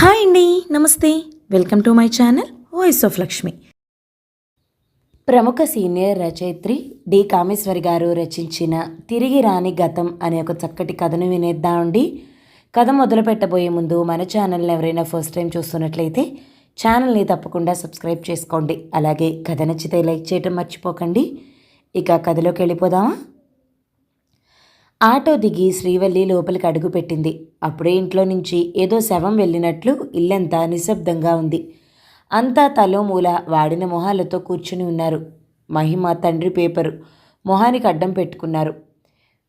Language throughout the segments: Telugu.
హాయ్ అండి నమస్తే. Welcome to my channel voice of Lakshmi. ప్రముఖ సీనియర్ రచయిత్రి డి. కామేశ్వరి గారు రచించిన తిరిగి రాని గతం అనే ఒక చక్కటి కథను వినేద్దామండి కథ మొదలు పెట్టబోయే ముందు మన ఛానల్ని ఎవరైనా ఫస్ట్ టైం చూస్తున్నట్లయితే ఛానల్ని తప్పకుండా సబ్స్క్రైబ్ చేసుకోండి. అలాగే కథ నచ్చితే లైక్ చేయటం మర్చిపోకండి. ఇక కథలోకి వెళ్ళిపోదామా? ఆటో దిగి శ్రీవల్లి లోపలికి అడుగుపెట్టింది. అప్పుడే ఇంట్లో నుంచి ఏదో శవం వెళ్ళినట్లు ఇల్లంతా నిశ్శబ్దంగా ఉంది. అంతా తలో మూల వాడిన మొహాలతో కూర్చుని ఉన్నారు. మహిమ తండ్రి పేపరు మొహానికి అడ్డం పెట్టుకున్నారు.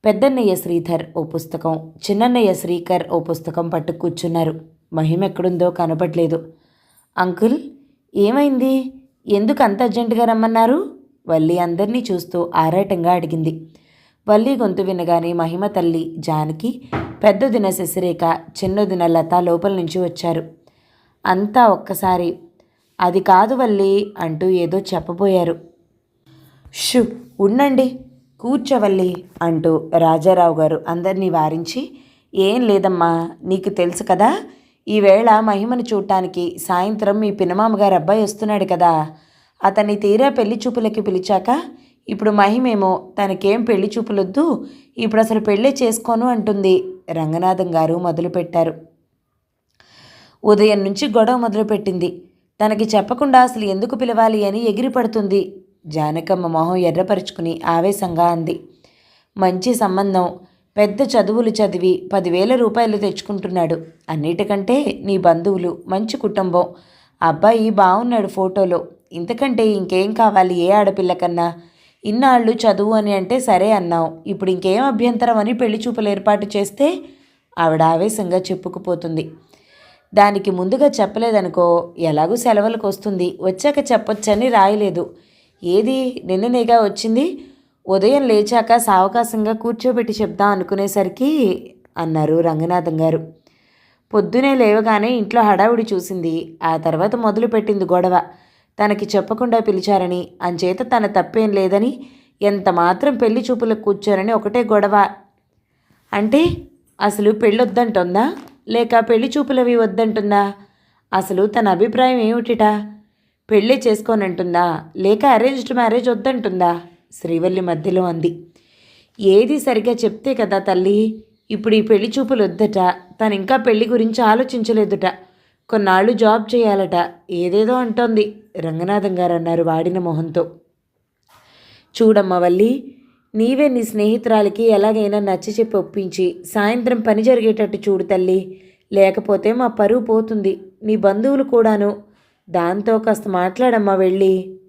పెద్దన్నయ్య శ్రీధర్ ఓ పుస్తకం చిన్నన్నయ్య శ్రీకర్ ఓ పుస్తకం పట్టు కూర్చున్నారు. మహిమ ఎక్కడుందో కనపట్లేదు. అంకుల్ ఏమైంది? ఎందుకు అంత అర్జెంటుగా రమ్మన్నారు? వల్లి అందరినీ చూస్తూ ఆరాటంగా అడిగింది. వల్లి గొంతు వినగానే మహిమ తల్లి జానకి పెద్దదిన శశిరేఖ చిన్నదిన లత లోపల నుంచి వచ్చారు. అంతా ఒక్కసారి అది కాదు వల్లి అంటూ ఏదో చెప్పబోయారు. షు ఉండండి కూర్చోవల్లి అంటూ రాజారావు గారు అందరినీ వారించి ఏం లేదమ్మా నీకు తెలుసు కదా ఈవేళ మహిమను చూడటానికి సాయంత్రం మీ పినమామగారు అబ్బాయి వస్తున్నాడు కదా అతన్ని తీరా పెళ్ళి చూపులకి పిలిచాక ఇప్పుడు మహిమేమో తనకేం పెళ్ళి చూపులొద్దు ఇప్పుడు అసలు పెళ్ళే చేసుకోను అంటుంది రంగనాథం గారు మొదలుపెట్టారు. ఉదయం నుంచి గొడవ మొదలుపెట్టింది. తనకి చెప్పకుండా అసలు ఎందుకు పిలవాలి అని ఎగిరిపడుతుంది. జానకమ్మ మొహం ఎర్రపరుచుకుని ఆవేశంగా అంది. మంచి సంబంధం పెద్ద చదువులు చదివి పదివేల రూపాయలు తెచ్చుకుంటున్నాడు. అన్నిటికంటే నీ బంధువులు మంచి కుటుంబం. అబ్బాయి బాగున్నాడు ఫోటోలో. ఇంతకంటే ఇంకేం కావాలి ఏ ఆడపిల్లకన్నా ఇన్నాళ్ళు చదువు అని అంటే సరే అన్నావు. ఇప్పుడు ఇంకేం అభ్యంతరం అని పెళ్ళి చూపులు ఏర్పాటు చేస్తే ఆవిడ ఆవేశంగా చెప్పుకుపోతుంది. దానికి ముందుగా చెప్పలేదనుకో ఎలాగూ సెలవులకు వస్తుంది. వచ్చాక చెప్పొచ్చని రాయలేదు. ఏది? నిన్ననేగా వచ్చింది. ఉదయం లేచాక సావకాశంగా కూర్చోబెట్టి చెప్దాం అనుకునేసరికి అన్నారు రంగనాథం గారు. పొద్దునే లేవగానే ఇంట్లో హడావుడి చూసింది. ఆ తర్వాత మొదలుపెట్టింది గొడవ. తనకి చెప్పకుండా పిలిచారని అంచేత తన తప్పేం లేదని ఎంత మాత్రం పెళ్ళి చూపులకు కూర్చోరని ఒకటే గొడవ. అంటే అసలు పెళ్ళొద్దంటుందా? లేక పెళ్ళి చూపులవి వద్దంటుందా? అసలు తన అభిప్రాయం ఏమిటిట? పెళ్ళి చేసుకోనంటుందా? లేక అరేంజ్డ్ మ్యారేజ్ వద్దంటుందా? శ్రీవల్లి మధ్యలో అంది. ఏది సరిగ్గా చెప్తే కదా తల్లి ఇప్పుడు ఈ పెళ్ళి చూపులు వద్దట తను ఇంకా పెళ్ళి గురించి ఆలోచించలేదుట. కొన్నాళ్ళు జాబ్ చేయాలట. ఏదేదో అంటోంది. రంగనాథం గారు అన్నారు వాడిన మొహంతో. చూడమ్మ వల్లి నీవే నీ స్నేహితురాలికి ఎలాగైనా నచ్చ చెప్పి ఒప్పించి సాయంత్రం పని జరిగేటట్టు చూడు తల్లి. లేకపోతే మా పరువు పోతుంది. నీ బంధువులు కూడాను. దాంతో కాస్త మాట్లాడమ్మా వెళ్ళి.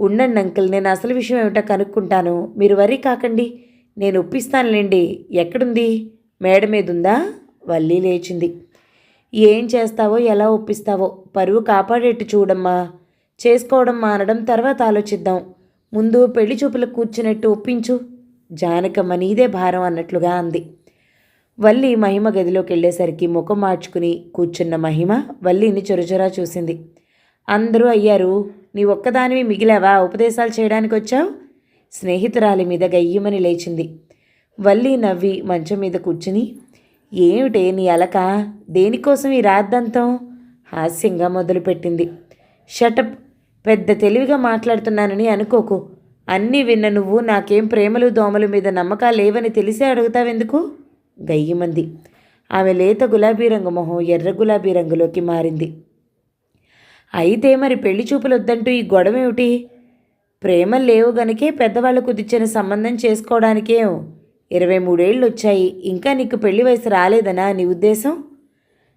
ఉండండి అంకుల్ నేను అసలు విషయం ఏమిటో కనుక్కుంటాను. మీరు వరి కాకండి. నేను ఒప్పిస్తానులేండి. ఎక్కడుంది? మేడ మీద ఉందా వల్లి లేచింది. ఏం చేస్తావో ఎలా ఒప్పిస్తావో పరువు కాపాడేట్టు చూడమ్మా. చేసుకోవడం మానడం తర్వాత ఆలోచిద్దాం. ముందు పెళ్ళి చూపులకు కూర్చున్నట్టు ఒప్పించు. జానకమ్మ నీదే భారం అన్నట్లుగా అంది. వల్లి మహిమ గదిలోకి వెళ్ళేసరికి ముఖం మార్చుకుని కూర్చున్న మహిమ వల్లిని చొరచొరా చూసింది. అందరూ అయ్యారు. నీ ఒక్కదానివి మిగిలావా? ఉపదేశాలు చేయడానికి వచ్చావు? స్నేహితురాలి మీద గయ్యమని లేచింది. వల్లి నవ్వి మంచం మీద కూర్చుని ఏమిటే నీ అలక? దేనికోసం ఈ రాద్దంతం? హాస్యంగా మొదలుపెట్టింది. షటప్ పెద్ద తెలివిగా మాట్లాడుతున్నానని అనుకోకు. అన్నీ విన్న నువ్వు నాకేం ప్రేమలు దోమల మీద నమ్మకాలు లేవని తెలిసే అడుగుతావెందుకు? గయ్యమంది. ఆమె లేత గులాబీ రంగు మొహం ఎర్ర గులాబీ రంగులోకి మారింది. అయితే మరి పెళ్ళి చూపులు వద్దంటూ ఈ గొడవ ఏమిటి ప్రేమ లేవు గనుకే పెద్దవాళ్ళు కుదిర్చిన సంబంధం చేసుకోవడానికేం? ఇరవై మూడేళ్ళు వచ్చాయి ఇంకా నీకు పెళ్ళి వయసు రాలేదనా నీ ఉద్దేశం?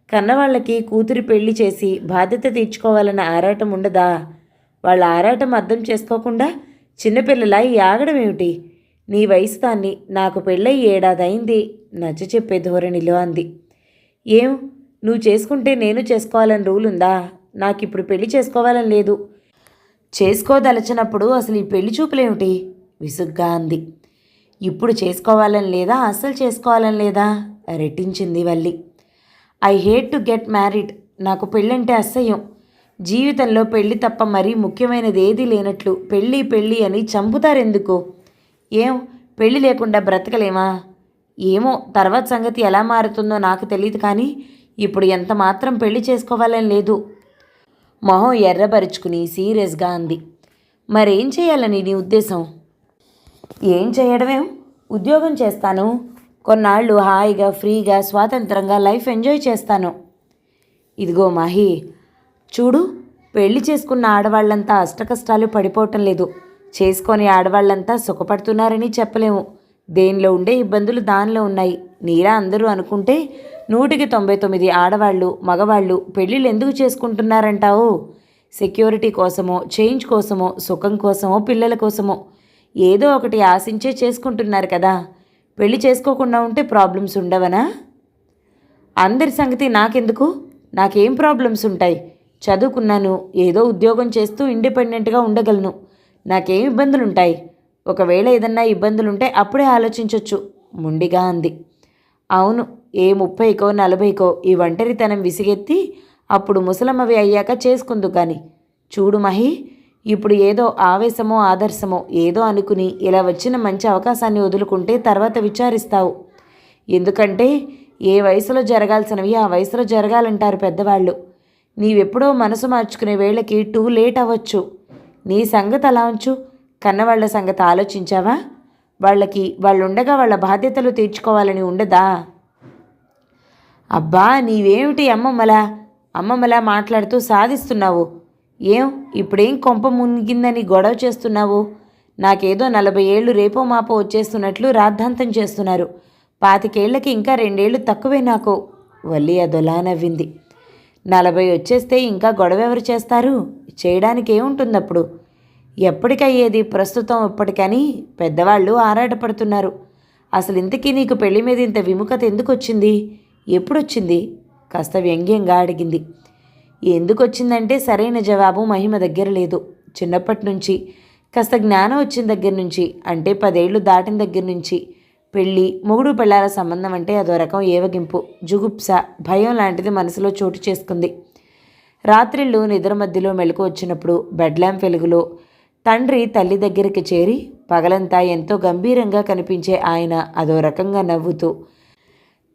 కన్నవాళ్ళకి కూతురి పెళ్ళి చేసి బాధ్యత తీర్చుకోవాలన్న ఆరాటం ఉండదా? వాళ్ళ ఆరాటం అర్థం చేసుకోకుండా చిన్నపిల్లలా ఈ ఆగడం ఏమిటి? నీ వయసు దాన్ని నాకు పెళ్ళై ఏడాదైంది నచ్చ చెప్పే ధోరణిలో అంది. ఏం? నువ్వు చేసుకుంటే నేను చేసుకోవాలని రూల్ ఉందా? నాకు ఇప్పుడు పెళ్ళి చేసుకోవాలని లేదు. చేసుకోదలచినప్పుడు అసలు ఈ పెళ్ళి చూపులేమిటి? విసుగ్గా అంది. ఇప్పుడు చేసుకోవాలని లేదా అస్సలు చేసుకోవాలని లేదా? రెట్టించింది Valli. I hate to get married. నాకు పెళ్ళంటే అసహ్యం. జీవితంలో పెళ్ళి తప్ప మరీ ముఖ్యమైనది ఏదీ లేనట్లు పెళ్ళి పెళ్ళి అని చంపుతారెందుకు? ఏం? పెళ్ళి లేకుండా బ్రతకలేమా? ఏమో? తర్వాత సంగతి ఎలా మారుతుందో నాకు తెలియదు కానీ ఇప్పుడు ఎంత మాత్రం పెళ్ళి చేసుకోవాలని లేదు. మొహం ఎర్రబరుచుకుని సీరియస్గా అంది. మరేం చేయాలని నీ ఉద్దేశం? ఏం చేయడమేం? ఉద్యోగం చేస్తాను. కొన్నాళ్ళు హాయిగా ఫ్రీగా స్వాతంత్రంగా లైఫ్ ఎంజాయ్ చేస్తాను. ఇదిగో మహి చూడు పెళ్ళి చేసుకున్న ఆడవాళ్ళంతా అష్టకష్టాలు పడిపోవటం లేదు. చేసుకొని ఆడవాళ్ళంతా సుఖపడుతున్నారని చెప్పలేము. దేనిలో ఉండే ఇబ్బందులు దానిలో ఉన్నాయి. నీరా అందరూ అనుకుంటే నూటికి తొంభై తొమ్మిది ఆడవాళ్ళు మగవాళ్ళు పెళ్ళిళ్ళు ఎందుకు చేసుకుంటున్నారంటావు? సెక్యూరిటీ కోసమో చేంజ్ కోసమో సుఖం కోసమో పిల్లల కోసమో ఏదో ఒకటి ఆశించే చేసుకుంటున్నారు కదా. పెళ్ళి చేసుకోకుండా ఉంటే ప్రాబ్లమ్స్ ఉండవనా? అందరి సంగతి నాకెందుకు? నాకేం ప్రాబ్లమ్స్ ఉంటాయి? చదువుకున్నాను ఏదో ఉద్యోగం చేస్తూ ఇండిపెండెంట్గా ఉండగలను. నాకేం ఇబ్బందులు ఉంటాయి ఒకవేళ ఏదన్నా ఇబ్బందులుంటే అప్పుడే ఆలోచించవచ్చు ముండిగా అంది. అవును ఏ ముప్పైకో నలభైకో ఈ ఒంటరితనం విసిగెత్తి అప్పుడు ముసలమ్మవి అయ్యాక చేసుకుందు కానీ చూడు మహి ఇప్పుడు ఏదో ఆవేశమో ఆదర్శమో ఏదో అనుకుని ఇలా వచ్చిన మంచి అవకాశాన్ని వదులుకుంటే తర్వాత విచారిస్తావు. ఎందుకంటే ఏ వయసులో జరగాల్సినవి ఆ వయసులో జరగాలంటారు పెద్దవాళ్ళు. నీవెప్పుడో మనసు మార్చుకునే వేళకి టూ లేట్ అవ్వచ్చు. నీ సంగతి అలా ఉంచు. కన్నవాళ్ళ సంగతి ఆలోచించావా? వాళ్ళకి వాళ్ళుండగా వాళ్ళ బాధ్యతలు తీర్చుకోవాలని ఉండదా? అబ్బా నీవేమిటి అమ్మమ్మలా? అమ్మమ్మలా మాట్లాడుతూ సాధిస్తున్నావు. ఏం? ఇప్పుడేం కొంప మునిగిందని గొడవ చేస్తున్నావు? నాకేదో నలభై ఏళ్ళు రేపో మాపో వచ్చేస్తున్నట్లు రాద్ధాంతం చేస్తున్నారు. పాతికేళ్ళకి ఇంకా రెండేళ్ళు తక్కువే నాకు. వల్లి అదొలా నవ్వింది. నలభై వచ్చేస్తే ఇంకా గొడవ ఎవరు చేస్తారు? చేయడానికి ఏముంటుంది అప్పుడు ఎప్పటికయ్యేది? ప్రస్తుతం ఇప్పటికని పెద్దవాళ్ళు ఆరాటపడుతున్నారు. అసలు ఇంతకీ నీకు పెళ్ళి మీద ఇంత విముఖత ఎందుకు వచ్చింది ఎప్పుడొచ్చింది? కాస్త వ్యంగ్యంగా అడిగింది. ఎందుకు వచ్చిందంటే సరైన జవాబు మహిమ దగ్గర లేదు. చిన్నప్పటి నుంచి కాస్త జ్ఞానం వచ్చిన దగ్గర నుంచి అంటే పదేళ్ళు దాటిన దగ్గర నుంచి పెళ్ళి మొగుడు పెళ్ళాల సంబంధం అంటే అదో రకం ఏవగింపు జుగుప్స భయం లాంటిది మనసులో చోటు చేసుకుంది. రాత్రిళ్ళు నిద్ర మధ్యలో మెలకు వచ్చినప్పుడు బెడ్ వెలుగులో తండ్రి తల్లి దగ్గరికి చేరి పగలంతా ఎంతో గంభీరంగా కనిపించే ఆయన అదో రకంగా నవ్వుతూ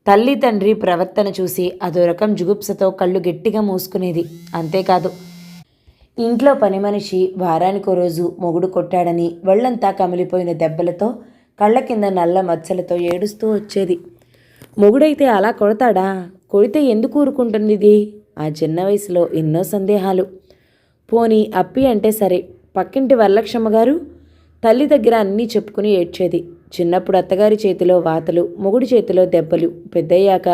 తల్లి తండ్రి ప్రవర్తన చూసి అదో రకం జుగుప్సతో కళ్ళు గట్టిగా మూసుకునేది. అంతేకాదు ఇంట్లో పని మనిషి వారానికో రోజు మొగుడు కొట్టాడని ఒళ్ళంతా కమిలిపోయిన దెబ్బలతో కళ్ళ కింద నల్ల మచ్చలతో ఏడుస్తూ వచ్చేది. మొగుడైతే అలా కొడతాడా? కొడితే ఎందుకు ఊరుకుంటుంది ఇది ఆ చిన్న వయసులో ఎన్నో సందేహాలు. పోనీ అప్పి అంటే సరే పక్కింటి వరలక్ష్మ గారు తల్లి దగ్గర అన్నీ చెప్పుకుని ఏడ్చేది. చిన్నప్పుడు అత్తగారి చేతిలో వాతలు మొగుడి చేతిలో దెబ్బలు పెద్దయ్యాక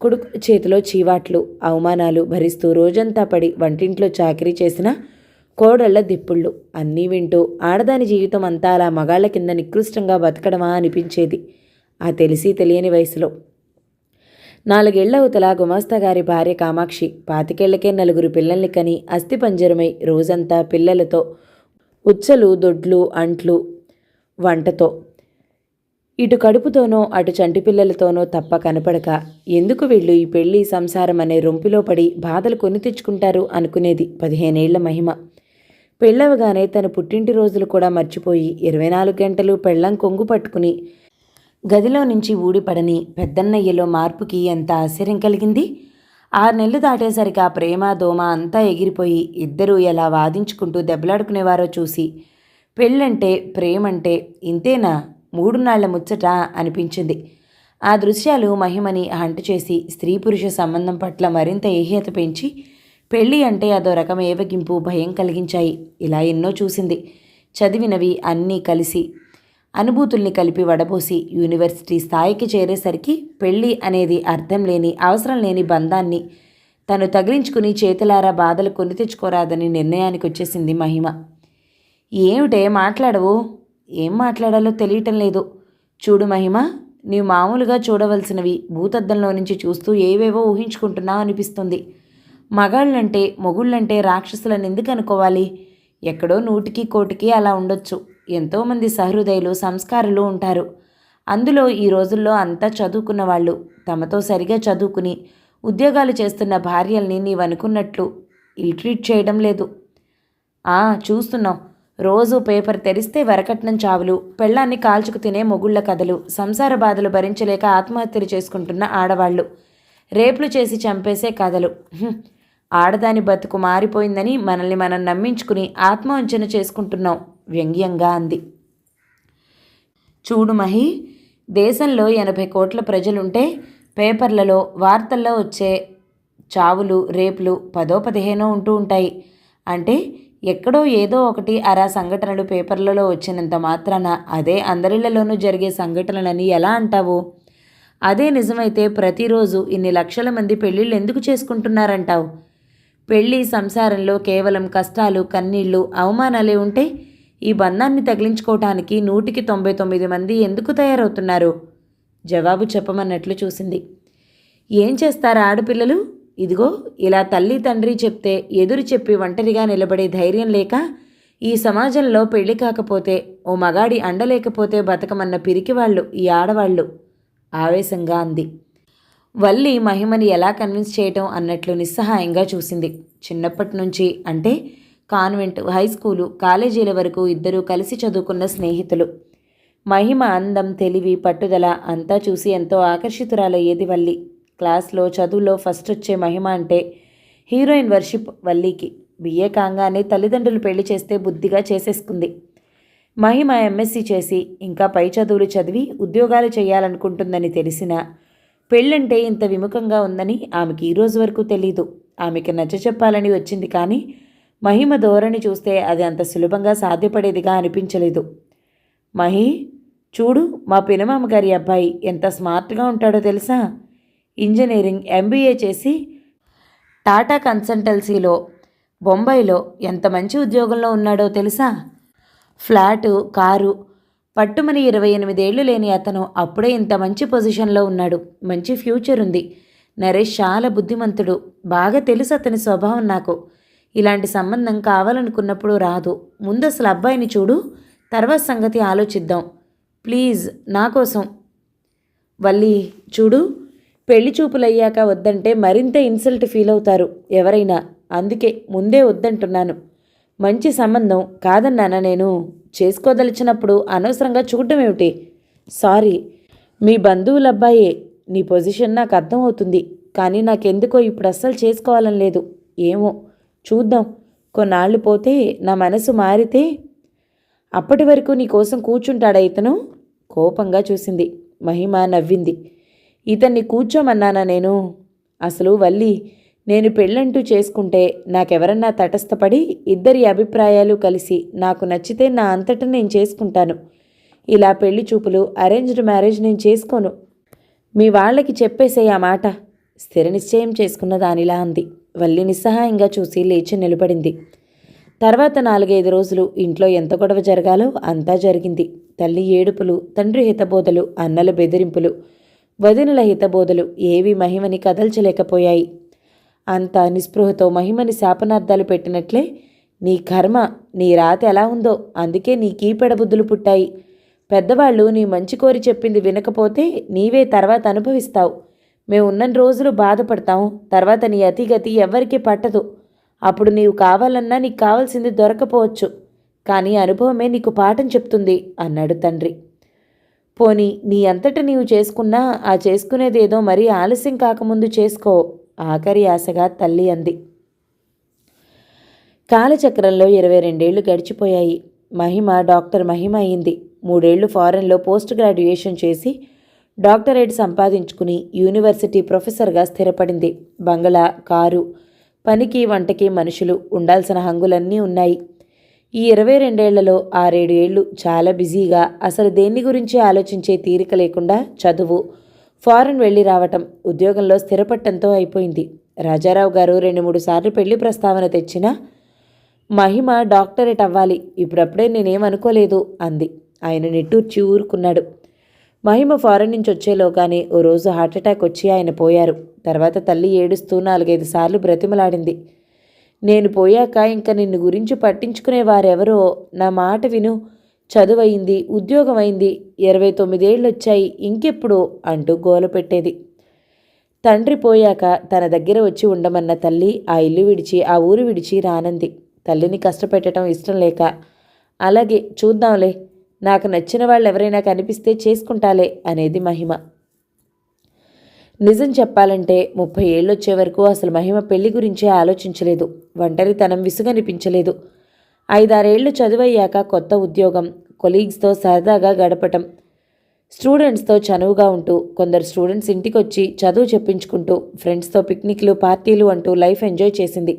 కొడుకు చేతిలో చీవాట్లు అవమానాలు భరిస్తూ రోజంతా పడి వంటింట్లో చాకరీ చేసిన కోడళ్ళ దిప్పుళ్ళు. అన్నీ వింటూ ఆడదాని జీవితం అంతా అలా మగాళ్ళ కింద నికృష్టంగా బతకడమా అనిపించేది ఆ తెలిసి తెలియని వయసులో. నాలుగేళ్ళ అవతల గుమాస్తా గారి భార్య కామాక్షి పాతికేళ్ళకే నలుగురు పిల్లల్ని కని అస్థిపంజరమై రోజంతా పిల్లలతో ఉచ్చలు దొడ్లు అంట్లు వంటతో ఇటు కడుపుతోనో అటు చంటి పిల్లలతోనో తప్ప కనపడక. ఎందుకు వీళ్ళు ఈ పెళ్ళి సంసారం అనే రొంపిలో పడి బాధలు కొని తెచ్చుకుంటారు అనుకునేది పదిహేనేళ్ళ మహిమ. పెళ్ళవగానే తన పుట్టింటి రోజులు కూడా మర్చిపోయి ఇరవై నాలుగు గంటలు పెళ్ళం కొంగు పట్టుకుని గదిలో నుంచి ఊడిపడని పెద్దన్నయ్యలో మార్పుకి ఎంత ఆశ్చర్యం కలిగింది? ఆరు నెలలు దాటేసరికి ఆ ప్రేమ దోమ అంతా ఎగిరిపోయి ఇద్దరూ ఎలా వాదించుకుంటూ దెబ్బలాడుకునేవారో చూసి పెళ్ళంటే ప్రేమంటే ఇంతేనా? మూడునాళ్ళ ముచ్చట అనిపించింది. ఆ దృశ్యాలు మహిమని హంట చేసి స్త్రీ పురుష సంబంధం పట్ల మరింత ఏహ్యత పెంచి పెళ్ళి అంటే అదో రకం ఏవగింపు భయం కలిగించాయి. ఇలా ఎన్నో చూసింది. చదివినవి అన్నీ కలిసి అనుభూతుల్ని కలిపి వడబోసి యూనివర్సిటీ స్థాయికి చేరేసరికి పెళ్ళి అనేది అర్థం లేని అవసరం లేని బంధాన్ని తను తగిలించుకుని చేతులారా బాధలు కొని తెచ్చుకోరాదని నిర్ణయానికి వచ్చేసింది మహిమ. ఏమిటే మాట్లాడవు? ఏం మాట్లాడాలో తెలియటం లేదు. చూడు మహిమ నీవు మామూలుగా చూడవలసినవి భూతద్దంలో నుంచి చూస్తూ ఏవేవో ఊహించుకుంటున్నావు అనిపిస్తుంది. మగాళ్ళంటే మొగుళ్ళంటే రాక్షసులను ఎందుకు అనుకోవాలి? ఎక్కడో నూటికి కోటికి అలా ఉండొచ్చు. ఎంతోమంది సహృదయులు సంస్కారులు ఉంటారు. అందులో ఈ రోజుల్లో అంతా చదువుకున్న వాళ్ళు తమతో సరిగా చదువుకుని ఉద్యోగాలు చేస్తున్న భార్యల్ని నీవనుకున్నట్లు ఇల్ట్రీట్ చేయడం లేదు. చూస్తున్నాం రోజు పేపర్ తెరిస్తే వరకట్నం చావులు పెళ్ళాన్ని కాల్చుకు తినే మొగుళ్ళ కథలు సంసార బాధలు భరించలేక ఆత్మహత్యలు చేసుకుంటున్న ఆడవాళ్ళు. రేపులు చేసి చంపేసే కథలు. ఆడదాని బతుకు మారిపోయిందని మనల్ని మనం నమ్మించుకుని ఆత్మవంచన చేసుకుంటున్నాం వ్యంగ్యంగా అంది. చూడు మహి దేశంలో ఎనభై కోట్ల ప్రజలుంటే పేపర్లలో వార్తల్లో వచ్చే చావులు రేపులు పదో పదిహేనో ఉంటూ ఉంటాయి. అంటే ఎక్కడో ఏదో ఒకటి అరా సంఘటనలు పేపర్లలో వచ్చినంత మాత్రాన అదే అందరిళ్ళలోనూ జరిగే సంఘటనలని ఎలా అంటావు? అదే నిజమైతే ప్రతిరోజు ఇన్ని లక్షల మంది పెళ్ళిళ్ళు ఎందుకు చేసుకుంటున్నారంటావు? పెళ్ళి సంసారంలో కేవలం కష్టాలు కన్నీళ్ళు అవమానాలే ఉంటే ఈ బంధాన్ని తగిలించుకోవటానికి నూటికి తొంభై తొమ్మిది మంది ఎందుకు తయారవుతున్నారు? జవాబు చెప్పమన్నట్లు చూసింది. ఏం చేస్తారా ఆడపిల్లలు? ఇదిగో ఇలా తల్లి తండ్రి చెప్తే ఎదురు చెప్పి ఒంటరిగా నిలబడే ధైర్యం లేక ఈ సమాజంలో పెళ్ళి కాకపోతే ఓ మగాడి అండలేకపోతే బతకమన్న పిరికివాళ్ళు ఈ ఆడవాళ్ళు. ఆవేశంగా అంది. వల్లి మహిమని ఎలా కన్విన్స్ చేయటం అన్నట్లు నిస్సహాయంగా చూసింది. చిన్నప్పటి నుంచి అంటే కాన్వెంట్ హై స్కూలు కాలేజీల వరకు ఇద్దరూ కలిసి చదువుకున్న స్నేహితులు. మహిమ అందం తెలివి పట్టుదల అంతా చూసి ఎంతో ఆకర్షితురాలయ్యేది వల్లి. క్లాస్లో చదువులో ఫస్ట్ వచ్చే మహిమ అంటే హీరోయిన్ వర్షిప్ వల్లీకి. బిఏ కాగానే తల్లిదండ్రులు పెళ్ళి చేస్తే బుద్ధిగా చేసేసుకుంది. మహిమ ఎంఎస్సీ చేసి ఇంకా పై చదువులు చదివి ఉద్యోగాలు చేయాలనుకుంటుందని తెలిసినా పెళ్ళంటే ఇంత విముఖంగా ఉందని ఆమెకి ఈరోజు వరకు తెలీదు. ఆమెకి నచ్చ చెప్పాలని వచ్చింది కానీ మహిమ ధోరణి చూస్తే అది అంత సులభంగా సాధ్యపడేదిగా అనిపించలేదు. మహి చూడు మా పినమామ గారి అబ్బాయి ఎంత స్మార్ట్గా ఉంటాడో తెలుసా? ఇంజనీరింగ్ ఎంబీఏ చేసి టాటా కన్సల్టెన్సీలో బొంబాయిలో ఎంత మంచి ఉద్యోగంలో ఉన్నాడో తెలుసా? ఫ్లాటు కారు పట్టుమని ఇరవై ఎనిమిదేళ్ళు లేని అతను అప్పుడే ఇంత మంచి పొజిషన్లో ఉన్నాడు. మంచి ఫ్యూచర్ ఉంది. నరేష్ చాలా బుద్ధిమంతుడు. బాగా తెలుసు అతని స్వభావం నాకు. ఇలాంటి సంబంధం కావాలనుకున్నప్పుడు రాదు. ముందు అసలు అబ్బాయిని చూడు. తర్వాత సంగతి ఆలోచిద్దాం. ప్లీజ్ నా కోసం. వల్లి చూడు. పెళ్ళి చూపులయ్యాక వద్దంటే మరింత ఇన్సల్ట్ ఫీల్ అవుతారు. ఎవరైనా. అందుకే ముందే వద్దంటున్నాను. మంచి సంబంధం కాదన్నానా నేను? చేసుకోదలిచినప్పుడు అనవసరంగా చూడడం ఏమిటి సారీ. మీ బంధువుల అబ్బాయే నీ పొజిషన్ నాకు అర్థమవుతుంది కానీ నాకెందుకో ఇప్పుడు అస్సలు చేసుకోవాలని లేదు. ఏమో. చూద్దాం. కొన్నాళ్ళు పోతే నా మనసు మారితే అప్పటి వరకు నీ కోసం కూర్చుంటాడా ఇతను? కోపంగా చూసింది. మహిమ నవ్వింది. ఇతన్ని కూర్చోమన్నానా నేను? అసలు వల్లి నేను పెళ్ళంటూ చేసుకుంటే నాకెవరన్నా తటస్థపడి ఇద్దరి అభిప్రాయాలు కలిసి నాకు నచ్చితే నా అంతటా నేను చేసుకుంటాను. ఇలా పెళ్ళి చూపులు అరేంజ్డ్ మ్యారేజ్ నేను చేసుకోను. మీ వాళ్ళకి చెప్పేసే ఆ మాట. స్థిర నిశ్చయం చేసుకున్న దానిలా అంది. వల్లి నిస్సహాయంగా చూసి లేచి నిలబడింది. తర్వాత నాలుగైదు రోజులు ఇంట్లో ఎంత గొడవ జరగాలో అంతా జరిగింది. తల్లి ఏడుపులు తండ్రి హితబోధలు అన్నల బెదిరింపులు వదినల హితబోధలు ఏవి మహిమని కదల్చలేకపోయాయి. అంత నిస్పృహతో మహిమని శాపనార్థాలు పెట్టినట్లే నీ కర్మ నీ రాత ఎలా ఉందో అందుకే నీ కీపెడ బుద్ధులు పుట్టాయి. పెద్దవాళ్ళు నీ మంచి కోరి చెప్పింది వినకపోతే నీవే తర్వాత అనుభవిస్తావు. మేము ఉన్న రోజులు బాధపడతాం తర్వాత నీ అతిగతి ఎవ్వరికీ పట్టదు. అప్పుడు నీవు కావాలన్నా నీకు కావాల్సింది దొరకపోవచ్చు. కానీ అనుభవమే నీకు పాఠం చెప్తుంది అన్నాడు తండ్రి. పోని నీ అంతట నీవు చేసుకున్నా ఆ చేసుకునేదేదో మరీ ఆలస్యం కాకముందు చేసుకో ఆఖరి ఆశగా తల్లి అంది. కాలచక్రంలో ఇరవై రెండేళ్ళు గడిచిపోయాయి. మహిమ డాక్టర్ మహిమ అయింది. మూడేళ్ళు ఫారెన్లో పోస్ట్ గ్రాడ్యుయేషన్ చేసి డాక్టరేట్ సంపాదించుకుని యూనివర్సిటీ ప్రొఫెసర్గా స్థిరపడింది. బంగళా కారు పనికి వంటకి మనుషులు ఉండాల్సిన హంగులన్నీ ఉన్నాయి. ఈ ఇరవై రెండేళ్ళలో ఆరేడు ఏళ్ళు చాలా బిజీగా అసలు దేన్ని గురించి ఆలోచించే తీరిక లేకుండా చదువు ఫారెన్ వెళ్ళి రావటం ఉద్యోగంలో స్థిరపట్టంతో అయిపోయింది. రాజారావు గారు రెండు మూడు సార్లు పెళ్ళి ప్రస్తావన తెచ్చినా మహిమ డాక్టరేట్ అవ్వాలి ఇప్పుడప్పుడే నేనేమనుకోలేదు అంది. ఆయన నిట్టూర్చి ఊరుకున్నాడు మహిమ ఫారెన్ నుంచి వచ్చేలోగానే ఓ రోజు హార్ట్అటాక్ వచ్చి ఆయన పోయారు. తర్వాత తల్లి ఏడుస్తూ నాలుగైదు సార్లు బ్రతిమలాడింది. నేను పోయాక ఇంక నిన్ను గురించి పట్టించుకునే వారెవరో నా మాట విను. చదువయింది ఉద్యోగం అయింది ఇరవై తొమ్మిదేళ్ళొచ్చాయి ఇంకెప్పుడు అంటూ గోల పెట్టేది. తండ్రి పోయాక తన దగ్గర వచ్చి ఉండమన్న తల్లి ఆ ఇల్లు విడిచి ఆ ఊరు విడిచి రానంది. తల్లిని కష్టపెట్టడం ఇష్టం లేక అలాగే చూద్దాంలే నాకు నచ్చిన వాళ్ళు ఎవరైనా కనిపిస్తే చేసుకుంటాలే అనేది మహిమ. నిజం చెప్పాలంటే ముప్పై ఏళ్ళు వచ్చే వరకు అసలు మహిమ పెళ్ళి గురించే ఆలోచించలేదు. ఒంటరితనం విసుగనిపించలేదు. ఐదారేళ్ళు చదువయ్యాక కొత్త ఉద్యోగం కొలీగ్స్తో సరదాగా గడపటం స్టూడెంట్స్తో చనువుగా ఉంటూ కొందరు స్టూడెంట్స్ ఇంటికొచ్చి చదువు చెప్పించుకుంటూ ఫ్రెండ్స్తో పిక్నిక్లు పార్టీలు అంటూ లైఫ్ ఎంజాయ్ చేసింది.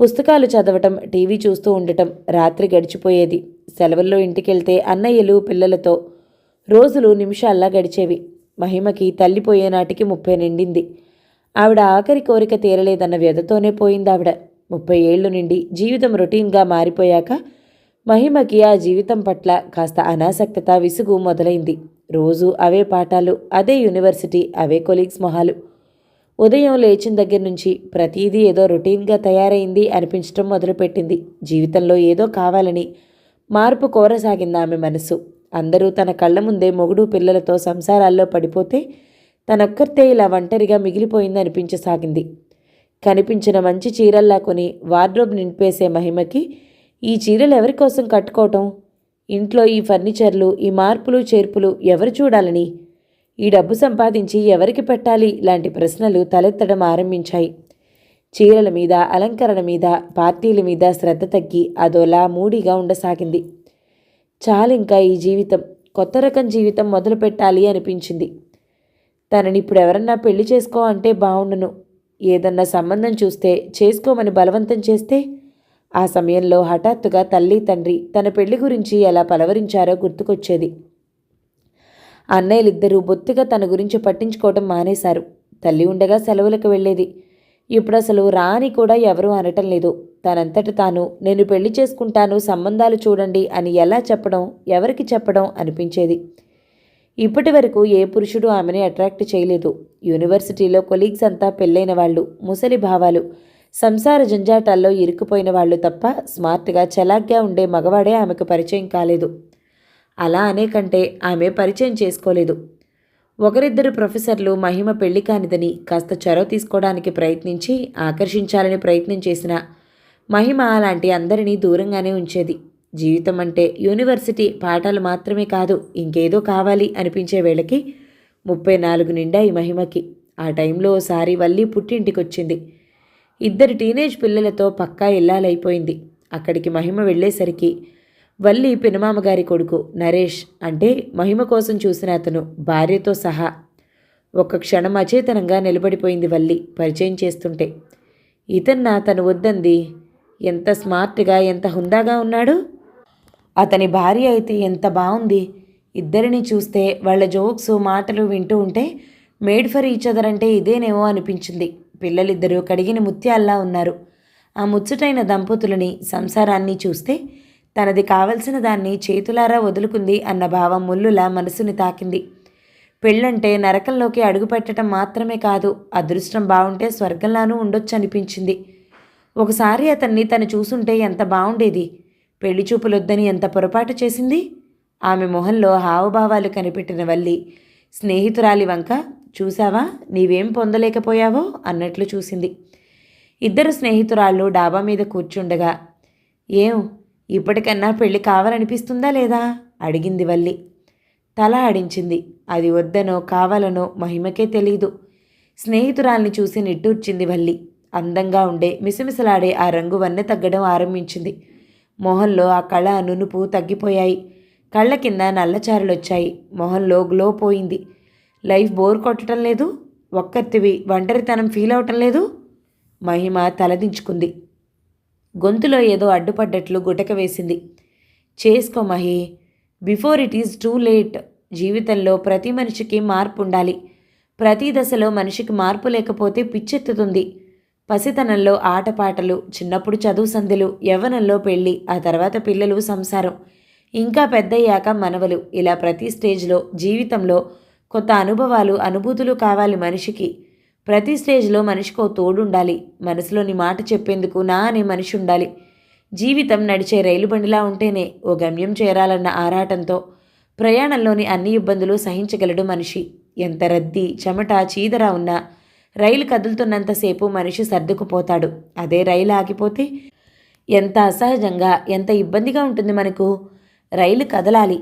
పుస్తకాలు చదవటం టీవీ చూస్తూ ఉండటం రాత్రి గడిచిపోయేది. సెలవుల్లో ఇంటికెళ్తే అన్నయ్యలు పిల్లలతో రోజులు నిమిషాల్లా గడిచేవి. మహిమకి తల్లిపోయే నాటికి ముప్పై నిండింది. ఆవిడ ఆఖరి కోరిక తీరలేదన్న వ్యధతోనే పోయింది ఆవిడ. ముప్పై ఏళ్ళు నిండి జీవితం రొటీన్గా మారిపోయాక మహిమకి ఆ జీవితం పట్ల కాస్త అనాసక్తత విసుగు మొదలైంది. రోజు అవే పాఠాలు అదే యూనివర్సిటీ అవే కొలీగ్స్ మొహాలు. ఉదయం లేచిన దగ్గర నుంచి ప్రతిదీ ఏదో రొటీన్గా తయారైంది అనిపించడం మొదలుపెట్టింది. జీవితంలో ఏదో కావాలని మార్పు కోరసాగింది ఆమె మనసు. అందరూ తన కళ్ళ ముందే మొగుడు పిల్లలతో సంసారాల్లో పడిపోతే తనొక్కరితే ఇలా ఒంటరిగా మిగిలిపోయింది అనిపించసాగింది కనిపించిన మంచి చీరల్లా కొని వార్డ్రోబ్ నింపేసే మహిమకి ఈ చీరలు ఎవరి కోసం కట్టుకోవటం? ఇంట్లో ఈ ఫర్నిచర్లు ఈ మార్పులు చేర్పులు ఎవరు చూడాలని? ఈ డబ్బు సంపాదించి ఎవరికి పెట్టాలి? లాంటి ప్రశ్నలు తలెత్తడం ఆరంభించాయి. చీరల మీద అలంకరణ మీద పార్టీల మీద శ్రద్ధ తగ్గి అదోలా మూడిగా ఉండసాగింది. చాలు ఇంకా ఈ జీవితం కొత్త రకం జీవితం మొదలు పెట్టాలి అనిపించింది. తనని ఇప్పుడు ఎవరన్నా పెళ్ళి చేసుకో అంటే బాగుండును ఏదన్నా సంబంధం చూస్తే చేసుకోమని బలవంతం చేస్తే ఆ సమయంలో హఠాత్తుగా తల్లి తండ్రి తన పెళ్ళి గురించి ఎలా పలవరించారో గుర్తుకొచ్చేది. అన్నయ్యలిద్దరూ బొత్తిగా తన గురించి పట్టించుకోవటం మానేశారు. తల్లి ఉండగా సెలవులకు వెళ్ళేది. ఇప్పుడు అసలు రాని కూడా ఎవరూ అనటం లేదు. తనంతట తాను నేను పెళ్ళి చేసుకుంటాను సంబంధాలు చూడండి అని ఎలా చెప్పడం ఎవరికి చెప్పడం అనిపించేది. ఇప్పటి వరకు ఏ పురుషుడు ఆమెని అట్రాక్ట్ చేయలేదు. యూనివర్సిటీలో కొలీగ్స్ అంతా పెళ్ళైన వాళ్ళు ముసలి భావాలు. సంసార జంజాటాల్లో ఇరుక్కుపోయిన వాళ్ళు తప్ప స్మార్ట్గా చలాగ్గా ఉండే మగవాడే ఆమెకు పరిచయం కాలేదు. అలా అనే కంటే ఆమె పరిచయం చేసుకోలేదు. ఒకరిద్దరు ప్రొఫెసర్లు మహిమ పెళ్ళి కానిదని కాస్త చొరవ తీసుకోవడానికి ప్రయత్నించి ఆకర్షించాలని ప్రయత్నం చేసిన మహిమ అలాంటి అందరినీ దూరంగానే ఉంచేది. జీవితం అంటే యూనివర్సిటీ పాఠాలు మాత్రమే కాదు ఇంకేదో కావాలి అనిపించే వేళకి ముప్పై నాలుగు నిండా ఈ మహిమకి. ఆ టైంలో ఓసారి వల్లి పుట్టింటికొచ్చింది. ఇద్దరు టీనేజ్ పిల్లలతో పక్కా ఇల్లాలైపోయింది. అక్కడికి మహిమ వెళ్ళేసరికి వల్లి పినమామగారి కొడుకు నరేష్ అంటే మహిమ కోసం చూసిన అతను భార్యతో సహా. ఒక్క క్షణం అచేతనంగా నిలబడిపోయింది వల్లి పరిచయం చేస్తుంటే. ఇతన్న తను వద్దంది ఎంత స్మార్ట్గా ఎంత హుందాగా ఉన్నాడు? అతని భార్య అయితే ఎంత బాగుంది ఇద్దరిని చూస్తే వాళ్ళ జోక్స్ మాటలు వింటూ ఉంటే మేడ్ ఫర్ ఈచ్ అదర్ అంటే ఇదేనేమో అనిపించింది. పిల్లలిద్దరూ కడిగిన ముత్యాల్లా ఉన్నారు. ఆ ముచ్చటైన దంపతులని సంసారాన్ని చూస్తే తనది కావలసిన దాన్ని చేతులారా వదులుకుంది అన్న భావం ముల్లులా మనసుని తాకింది. పెళ్ళంటే నరకంలోకి అడుగుపెట్టడం మాత్రమే కాదు అదృష్టం బాగుంటే స్వర్గంలానూ ఉండొచ్చు అనిపించింది ఒకసారి అతన్ని తను చూసుంటే ఎంత బాగుండేది పెళ్ళి చూపులొద్దని ఎంత పొరపాటు చేసింది? ఆమె మొహంలో హావభావాలు కనిపెట్టిన వల్లి స్నేహితురాలి వంక చూసావా నీవేం పొందలేకపోయావో అన్నట్లు చూసింది. ఇద్దరు స్నేహితురాళ్ళు డాబా మీద కూర్చుండగా ఏం? ఇప్పటికన్నా పెళ్ళి కావాలనిపిస్తుందా లేదా? అడిగింది వల్లి. తల ఆడించింది. అది వద్దనో కావాలనో మహిమకే తెలీదు. స్నేహితురాల్ని చూసి నిట్టూర్చింది వల్లి. అందంగా ఉండే మిసమిసలాడే ఆ రంగు వన్నె తగ్గడం ఆరంభించింది. మొహంలో ఆ కళ నునుపు తగ్గిపోయాయి. కళ్ళ కింద నల్లచారులొచ్చాయి. మొహంలో గ్లో పోయింది. లైఫ్ బోర్ కొట్టడం లేదు? ఒక్కర్తివి ఒంటరితనం ఫీల్ అవటం లేదు? మహిమ తలదించుకుంది. గొంతులో ఏదో అడ్డుపడ్డట్లు గుటక వేసింది. చేసుకో Mahi before it is too late జీవితంలో ప్రతి మనిషికి మార్పు ఉండాలి ప్రతి దశలో మనిషికి మార్పు లేకపోతే పిచ్చెత్తుతుంది. పసితనంలో ఆటపాటలు చిన్నప్పుడు చదువు సంధ్యలు యవ్వనంలో పెళ్ళి ఆ తర్వాత పిల్లలు సంసారం. ఇంకా పెద్దయ్యాక మనవలు. ఇలా ప్రతి స్టేజ్లో జీవితంలో కొత్త అనుభవాలు అనుభూతులు కావాలి మనిషికి. ప్రతి స్టేజ్లో మనిషికి ఓ తోడుండాలి. మనసులోని మాట చెప్పేందుకు నా అనే మనిషి ఉండాలి. జీవితం నడిచే రైలు బండిలా ఉంటేనే ఓ గమ్యం చేరాలన్న ఆరాటంతో ప్రయాణంలోని అన్ని ఇబ్బందులు సహించగలడు మనిషి. ఎంత రద్దీ చెమట చీదర ఉన్నా రైలు కదులుతున్నంతసేపు మనిషి సర్దుకుపోతాడు. అదే రైలు ఆగిపోతే ఎంత అసహజంగా ఎంత ఇబ్బందిగా ఉంటుంది మనకు. రైలు కదలాలి.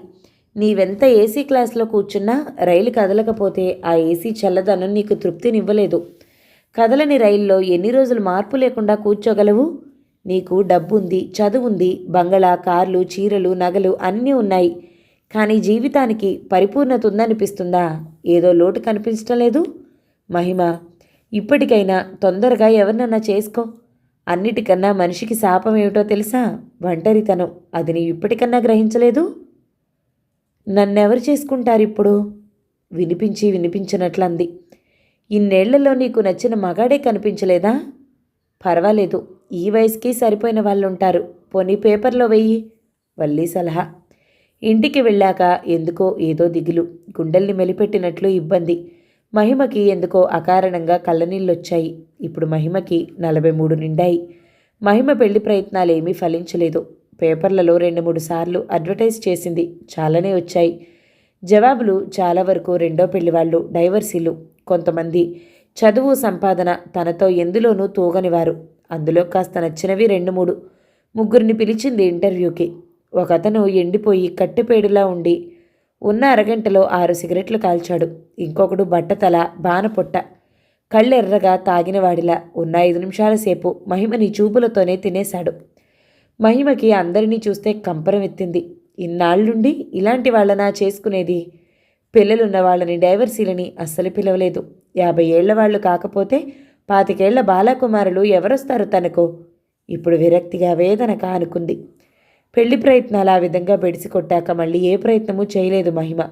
నీవెంత ఏసీ క్లాస్లో కూర్చున్నా రైలు కదలకపోతే ఆ ఏసీ చల్లదనం నీకు తృప్తినివ్వలేదు. కదలని రైల్లో ఎన్ని రోజులు మార్పు లేకుండా కూర్చోగలవు? నీకు డబ్బుంది చదువుంది బంగళా కార్లు చీరలు నగలు అన్నీ ఉన్నాయి. కానీ జీవితానికి పరిపూర్ణత ఉందనిపిస్తుందా? ఏదో లోటు కనిపించటం లేదు? మహిమ ఇప్పటికైనా తొందరగా ఎవరినన్నా చేసుకో. అన్నిటికన్నా మనిషికి శాపం ఏమిటో తెలుసా? ఒంటరితనం అది నీవు ఇప్పటికన్నా గ్రహించలేదు? నన్నెవరు చేసుకుంటారు ఇప్పుడు వినిపించి వినిపించినట్లంది. ఇన్నేళ్ళలో నీకు నచ్చిన మగాడే కనిపించలేదా? పర్వాలేదు ఈ వయసుకి సరిపోయిన వాళ్ళు ఉంటారు పోనీ పేపర్లో వెయ్యి. వల్లి సలహా. ఇంటికి వెళ్ళాక ఎందుకో ఏదో దిగులు. గుండెల్ని మెలిపెట్టినట్లు ఇబ్బంది. మహిమకి ఎందుకో అకారణంగా కళ్ళనీళ్ళొచ్చాయి. ఇప్పుడు మహిమకి నలభై మూడు నిండాయి. మహిమ పెళ్ళి ప్రయత్నాలు ఏమీ ఫలించలేదు. పేపర్లలో రెండు మూడు సార్లు అడ్వర్టైజ్ చేసింది. చాలానే వచ్చాయి. జవాబులు చాలా వరకు రెండో పెళ్ళివాళ్ళు డైవర్సీలు. కొంతమంది చదువు సంపాదన తనతో ఎందులోనూ తూగనివారు. అందులో కాస్త నచ్చినవి రెండు మూడు. ముగ్గురిని పిలిచింది ఇంటర్వ్యూకి. ఒకతను ఎండిపోయి కట్టెపేడులా ఉండి ఉన్న అరగంటలో ఆరు సిగరెట్లు కాల్చాడు. ఇంకొకడు బట్టతల బానపొట్ట కళ్ళెర్రగా తాగినవాడిలా ఉన్న ఐదు నిమిషాల సేపు మహిమని చూపులతోనే తినేశాడు. మహిమకి అందరినీ చూస్తే కంపరం ఎత్తింది. ఇన్నాళ్ళుండి ఇలాంటి వాళ్ళనా చేసుకునేది? పిల్లలున్న వాళ్ళని డైవర్సీలని అస్సలు పిలవలేదు. యాభై ఏళ్ళ వాళ్ళు కాకపోతే పాతికేళ్ళ బాలకుమారులు ఎవరొస్తారు తనకు? ఇప్పుడు విరక్తిగా వేదనక అనుకుంది. పెళ్ళి ప్రయత్నాలు ఆ విధంగా బెడిసి కొట్టాక మళ్ళీ ఏ ప్రయత్నమూ చేయలేదు మహిమ.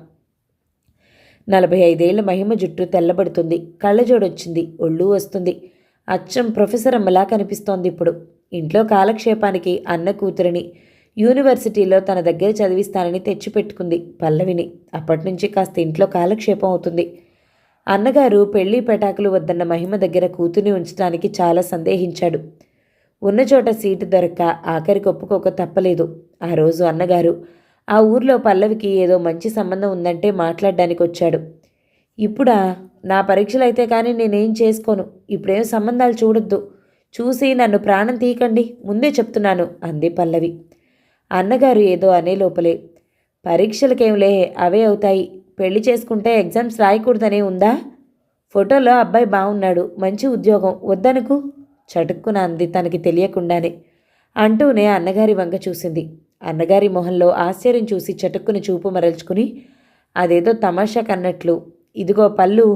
నలభై ఐదేళ్ళ మహిమ జుట్టు తెల్లబడుతుంది. కళ్ళజోడొచ్చింది. ఒళ్ళు వస్తుంది. అచ్చం ప్రొఫెసర్ అమ్మలా కనిపిస్తోంది ఇప్పుడు. ఇంట్లో కాలక్షేపానికి అన్న కూతురిని. యూనివర్సిటీలో తన దగ్గర చదివిస్తానని తెచ్చిపెట్టుకుంది పల్లవిని. అప్పటినుంచి కాస్త ఇంట్లో కాలక్షేపం అవుతుంది. అన్నగారు పెళ్ళి పెటాకులు వద్దన్న మహిమ దగ్గర కూతుని ఉంచడానికి చాలా సందేహించాడు. ఉన్న చోట సీటు దొరక్క ఆఖరికి ఒప్పుకోక తప్పలేదు. ఆ రోజు అన్నగారు ఆ ఊర్లో పల్లవికి ఏదో మంచి సంబంధం ఉందంటే మాట్లాడడానికి వచ్చాడు. ఇప్పుడా? నా పరీక్షలైతే కానీ నేనేం చేసుకోను. ఇప్పుడేం సంబంధాలు చూడొద్దు. చూసి నన్ను ప్రాణం తీయకండి ముందే చెప్తున్నాను అంది పల్లవి. అన్నగారు ఏదో అనే లోపలే. పరీక్షలకేంలే అవే అవుతాయి. పెళ్ళి చేసుకుంటే ఎగ్జామ్స్ రాయకూడదనే ఉందా? ఫోటోలో అబ్బాయి బాగున్నాడు మంచి ఉద్యోగం వద్దనుకు? చటుక్కున అంది తనకి తెలియకుండానే. అంటూనే అన్నగారి వంక చూసింది. అన్నగారి మొహంలో ఆశ్చర్యం చూసి చటుక్కున చూపు మరల్చుకుని అదేదో తమాషా కన్నట్లు. ఇదిగో పళ్ళు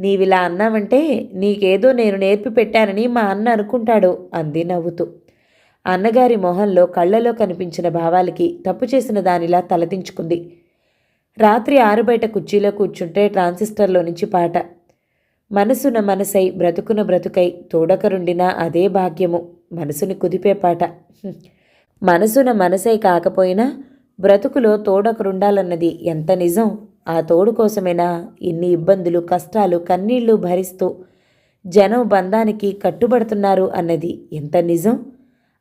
నీవిలా అన్నావంటే నీకేదో నేను నేర్పి పెట్టానని మా అన్న అనుకుంటాడు అంది నవ్వుతూ. అన్నగారి మొహంలో కళ్ళలో కనిపించిన భావాలకి తప్పు చేసిన దానిలా తలదించుకుంది. రాత్రి ఆరుబయట కుర్చీలో కూర్చుంటే ట్రాన్సిస్టర్లో నుంచి పాట. మనసున మనసై బ్రతుకున బ్రతుకై తోడకరుండినా అదే భాగ్యము. మనసుని కుదిపే పాట. మనసున మనసై కాకపోయినా బ్రతుకులో తోడకరుండాలన్నది ఎంత నిజం? ఆ తోడు కోసమేనా ఇన్ని ఇబ్బందులు కష్టాలు కన్నీళ్ళు భరిస్తూ జనం బంధానికి కట్టుబడుతున్నారు అన్నది ఎంత నిజం?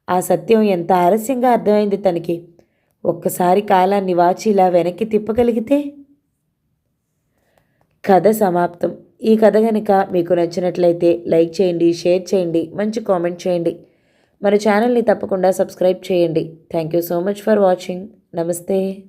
ఆ సత్యం ఎంత ఆలస్యంగా అర్థమైంది తనకి? ఒక్కసారి కాలాన్ని వాచిలా వెనక్కి తిప్పగలిగితే? కథ సమాప్తం. ఈ కథ కనుక మీకు నచ్చినట్లయితే లైక్ చేయండి షేర్ చేయండి మంచి కామెంట్ చేయండి. మన ఛానల్ని తప్పకుండా సబ్స్క్రైబ్ చేయండి. Thank you so much for watching. నమస్తే.